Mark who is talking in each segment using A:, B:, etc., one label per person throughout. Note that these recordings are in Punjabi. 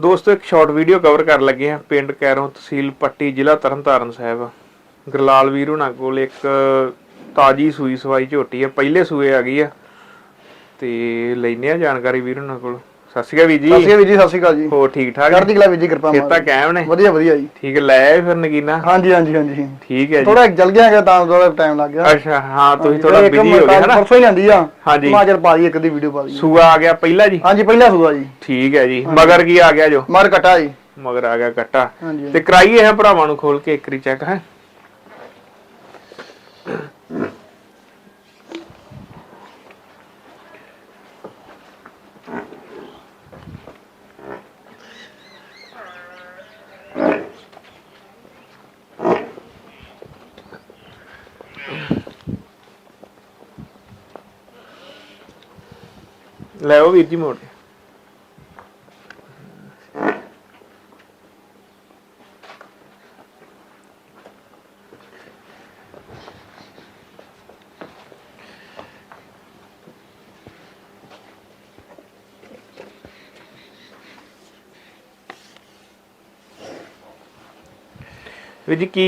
A: ਦੋਸਤੋ, ਇੱਕ ਸ਼ਾਰਟ ਵੀਡੀਓ ਕਵਰ ਕਰਨ ਲੱਗੇ ਹਾਂ। ਪਿੰਡ ਕੈਰੋਂ ਤਹਿਸੀਲ ਪੱਟੀ, ਜ਼ਿਲ੍ਹਾ ਤਰਨਤਾਰਨ ਸਾਹਿਬ। ਗਰਲਾਲ ਵੀਰ ਹੁਣਾਂ ਕੋਲ ਇੱਕ ਤਾਜੀ ਸੂਈ ਸਵਾਈ ਝੋਟੀ ਹੈ ਪਹਿਲੇ ਸੂਏ ਆ ਗਈ ਆ। ਤੇ ਲੈਨੇ ਆ ਜਾਣਕਾਰੀ ਵੀਰ ਹੁਣਾਂ ਕੋਲ। ਸਤਿ ਸ਼੍ਰੀ ਅਕਾਲ ਵੀਰ
B: ਸਤਿ ਸ਼੍ਰੀ
A: ਜੀ
B: ਅਕਾਲ ਵੀਰ ਜੀ ਸਤਿ ਸ਼੍ਰੀ ਅਕਾਲ ਜੀ।
A: ਹੋਰ ਠੀਕ ਠਾਕ
B: ਚੜ੍ਹਦੀ ਕਲਾ ਵੀਰ ਜੀ ਕਿਰਪਾ ਮਾਰੀ
A: ਕਾਇਮ ਨੇ?
B: ਵਧੀਆ ਵਧੀਆ ਜੀ।
A: ਠੀਕ ਲੈ ਆਏ ਫਿਰ ਨਗੀਨਾ?
B: ਹਾਂਜੀ ਹਾਂਜੀ ਹਾਂਜੀ
A: ਠੀਕ ਹੈ ਜੀ।
B: ਥੋੜਾ ਜਲ ਗਿਆ ਹੈਗਾ ਤਾਂ ਥੋੜਾ ਟਾਈਮ ਲੱਗ ਗਿਆ।
A: ਅੱਛਾ ਹਾਂ ਤੁਸੀਂ ਥੋੜਾ ਬਿਜ਼ੀ ਹੋ ਗਏ ਹਨਾ?
B: ਪਰਸੋਂ ਹੀ ਆਂਦੀ ਆ।
A: ਹਾਂਜੀ।
B: ਹਿਮਾਚਲ ਪਾ ਦੀ ਇੱਕ ਦੀ ਵੀਡੀਓ ਪਾ ਦੀ
A: ਸੂਆ ਆ ਗਿਆ ਪਹਿਲਾ ਜੀ?
B: ਹਾਂਜੀ ਪਹਿਲਾ ਸੂਆ ਜੀ।
A: ਠੀਕ ਹੈ ਜੀ। ਮਗਰ ਕੀ ਆ ਗਿਆ ਜੋ?
B: ਮਰ ਕਟਾ ਜੀ।
A: ਮਗਰ ਆ ਗਿਆ ਕੱਟਾ। ਤੇ ਕਰਾਈਏ ਹੈ ਭਰਾਵਾਂ ਨੂੰ ਖੋਲ ਕੇ ਇੱਕ ਰੀ ਚੈੱਕ ਹੈ? ਲੈ ਉਹ ਵੀਰ ਜੀ ਮੋੜ। ਵੀਰ ਜੀ ਕੀ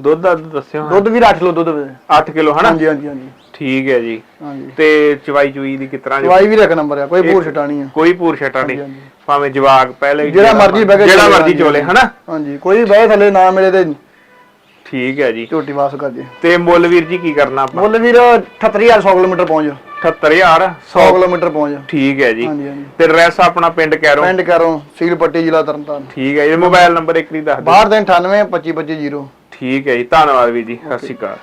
A: ਦੁੱਧ ਦਾ ਦੱਸਿਓ
B: ਦੁੱਧ ਵੀ 8 ਕਿਲੋ ਦੁੱਧ ਵੇ
A: 8 ਕਿਲੋ ਹਨਾ?
B: ਹਾਂਜੀ ਹਾਂਜੀ ਹਾਂਜੀ।
A: ਠੀਕ ਹੈ ਜੀ।
B: ਹਾਂਜੀ।
A: ਤੇ ਚਵਾਈ ਚੁਈ ਦੀ ਜੀ?
B: ਦਵਾਈ ਵੀ ਇੱਕ ਨੰਬਰ ਆ ਕੋਈ ਭੂਰ ਛਟਾਣੀ ਆ।
A: ਕੋਈ ਪੂਰ ਛਟਾ ਨਹੀਂ। ਭਾਵੇਂ ਜਵਾਕ ਪਹਿਲੇ
B: ਜਿਹੜਾ ਮਰਜ਼ੀ ਬਹਿ
A: ਜਿਹੜਾ ਮਰਜ਼ੀ ਚੋਲੇ ਹਨਾ?
B: ਹਾਂਜੀ ਕੋਈ ਬਹਿ ਥੱਲੇ ਨਾ ਮਿਲੇ ਤੇ
A: ਠੀਕ ਹੈ ਜੀ।
B: ਝੋਟੀ ਵਾਸ ਕਰ ਜੇ
A: ਤੇ ਮੁੱਲ ਵੀਰ ਜੀ ਕੀ ਕਰਨਾ ਆਪਾਂ?
B: ਮੁੱਲ ਵੀਰ 38000 100 ਕਿਲੋਮੀਟਰ ਪਹੁੰਚ
A: 78000
B: 100 ਕਿਲੋਮੀਟਰ ਪਹੁੰਚ
A: ਠੀਕ ਹੈ ਜੀ।
B: ਹਾਂਜੀ ਹਾਂਜੀ।
A: ਤੇ ਐਡਰੈਸ ਆਪਣਾ ਪਿੰਡ ਕੈਰੋ?
B: ਪਿੰਡ ਕਰੋ ਸੀਲ ਪੱਟੀ ਜ਼ਿਲ੍ਹਾ ਤਰਨਤਾਰਨ।
A: ਠੀਕ ਹੈ ਇਹ ਮੋਬਾਈਲ ਨੰਬਰ ਇੱਕ ਵਾਰੀ ਦੱਸ ਦਿਓ।
B: ਬਾਹਰ ਦੇ 98 25 25 0
A: ਠੀਕ ਹੈ ਜੀ। ਧੰਨਵਾਦ ਵੀਰ ਜੀ। ਸਤਿ ਸ਼੍ਰੀ ਅਕਾਲ।